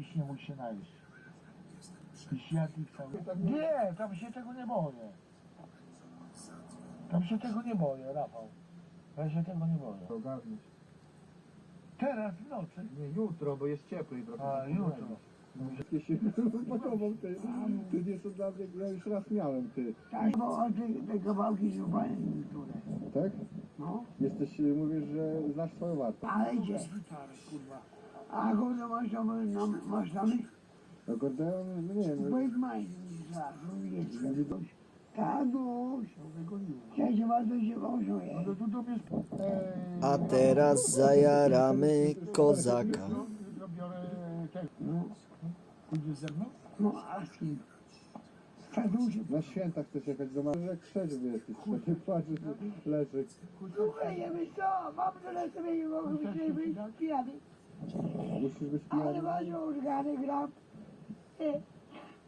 byś nie mógł się najeść. Byś jadł ich cały... Nie, tam się tego nie boję. Tam się tego nie boję, Rafał. Ja się tego nie boję. Ogarnąć. Teraz w nocy. Nie, jutro, bo jest cieplej trochę. A, jutro. Wszystkie się rozpakował, ty. Ty nie są dla mnie, ja już raz miałem, ty. Tak, bo on te, te kawałki są fajne niektóre. Tak? No, Jesteś, mówisz, że znasz swoją wartość. ale gdzie? kurwa. A kurde masz tam, no, masz tam, Akordeon, no nie wiem. Bardzo się. No. A teraz zajaramy kozaka. No, Pójdziesz ze mną? no, a z kim? Z Tadusiem. Na święta chcesz jechać do mamy, jak trzeźwy jesteś. Nie patrzysz, leżyk. Słuchaj, wiesz co, mam tyle sobie nie mogę pijany. Musisz być Ale pijany. masz organy gram. E,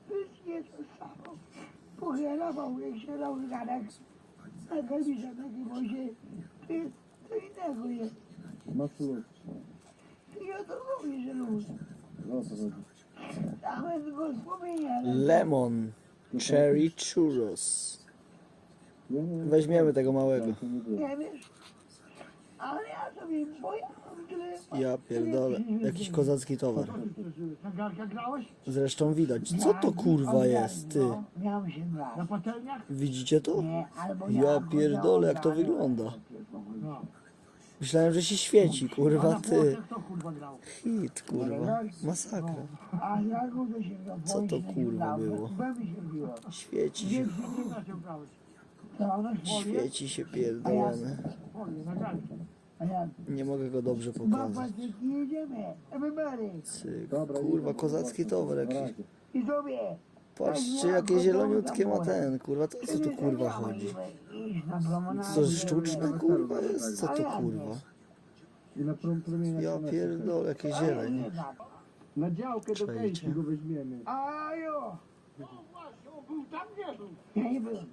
Wszystkie to samo. Pochylał się na organach. Na kamisze takie może. Ty, to innego jest. Masz luz. Ja to mówię, że luz. No o co chodzi? Nawet go wspomnienia. Lemon Cherry Churros. Ja nie wiem. Weźmiemy tego małego. Tak, to nie było. Nie wiesz? Ale ja sobie, bo ja mam tyle... Ja pierdolę. Jakiś kozacki towar. Na garkach grałeś? Zresztą widać. Co to kurwa jest, ty? No, miałem się Na patelniach? Widzicie to? Ja pierdolę, jak to wygląda. No. Myślałem, że się świeci, kurwa, ty. Hit, kurwa. Masakra. A ja go to się Co to, kurwa, było? Świeci się. Świeci się pierdolony. Nie mogę go dobrze pokazać. Cyk. Kurwa, kozacki towar jakiś. Patrzcie, jakie zieloniutkie ma ten, kurwa, to co tu kurwa chodzi? Co, sztuczne kurwa jest? Co to kurwa? Ja pierdolę, jakie zieleń. Na działkę do kejki go weźmiemy. No właśnie, on był tam, był. Ja nie byłem.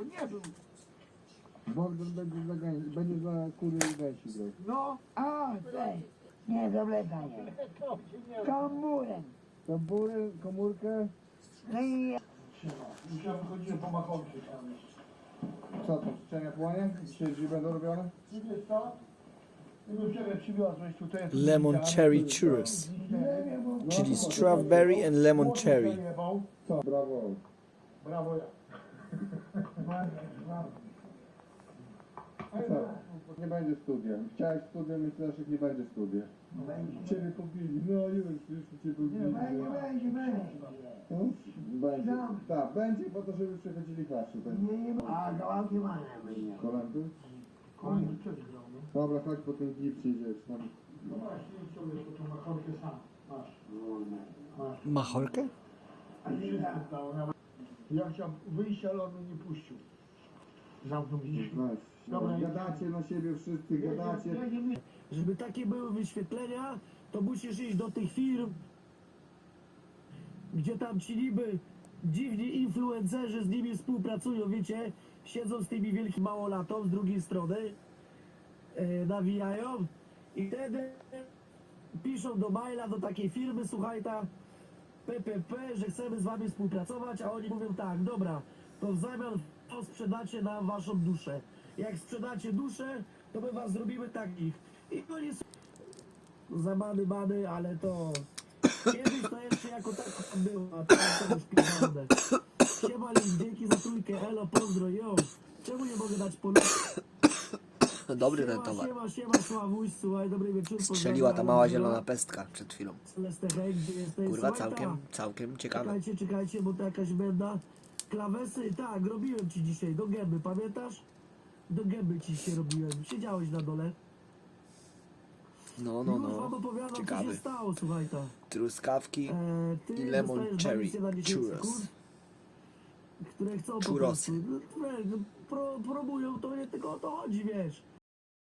On nie był. Bogdan będzie za, gę- będzie za kury i gęsi grał. No, A, tej. Nie, zableta nie. to się nie Kamburem. Tambury, komórkę. No i ja. Musiałem chodziłem po machowcu tam. Co to, życzenia płonie? Dzisiaj drzwi będą robione? Ty wiesz co? Ty bym ciebie przywiozłeś tutaj. Lemon cherry churros, czyli strawberry and lemon cherry. Co? Brawo. Brawo ja. Co? Nie będzie studia. Chciałeś studia, myślałeś, że nie będzie studia. Ciebie pobili. No już, już cię pobili. Będzie, będzie, będzie. No, Będzie. Tak, będzie po to, żeby przychodzili klasy. Tak. Nie, nie, a kawałki mamy. Kolandy? Koń też grał, no. Dobra, chodź po ten gips jedziesz tam. No właśnie, sobie po tą machorkę sam. Masz. Masz. Machorkę? Ja chciałem wyjść, ale on mnie nie puścił. Zamknął gdzieś. Weź. Dobra, Gadacie na siebie wszyscy, gadacie. Żeby takie były wyświetlenia, to musisz iść do tych firm, gdzie tam ci niby dziwni influencerzy z nimi współpracują, wiecie, siedzą z tymi wielkimi małolatą z drugiej strony, e, nawijają i wtedy piszą do maila do takiej firmy, słuchaj ta PPP, że chcemy z wami współpracować, a oni mówią tak, dobra, to w zamian to sprzedacie nam waszą duszę. Jak sprzedacie duszę, to my was zrobimy takich. I oni są zamany, many, ale to kiedyś to jeszcze jako tak tam było, a teraz to już pierdolone. Siema, dzięki za trójkę, elo, pozdro, yo. Czemu nie mogę dać po Dobry ten towar. Strzeliła ta mała zielona pestka przed chwilą. Kurwa, całkiem, całkiem ciekawe. Czekajcie, czekajcie, bo to jakaś benda. Klawesy, tak, robiłem ci dzisiaj, do gęby, pamiętasz? Do gęby ci się robiłem, siedziałeś na dole. No, no, no. Ciekawy. się stało, słuchaj. Truskawki. E, I lemon cherry 20 na 10 churros. które chcą Churrosy. prostu, no, no, to nie tylko o to chodzi, wiesz.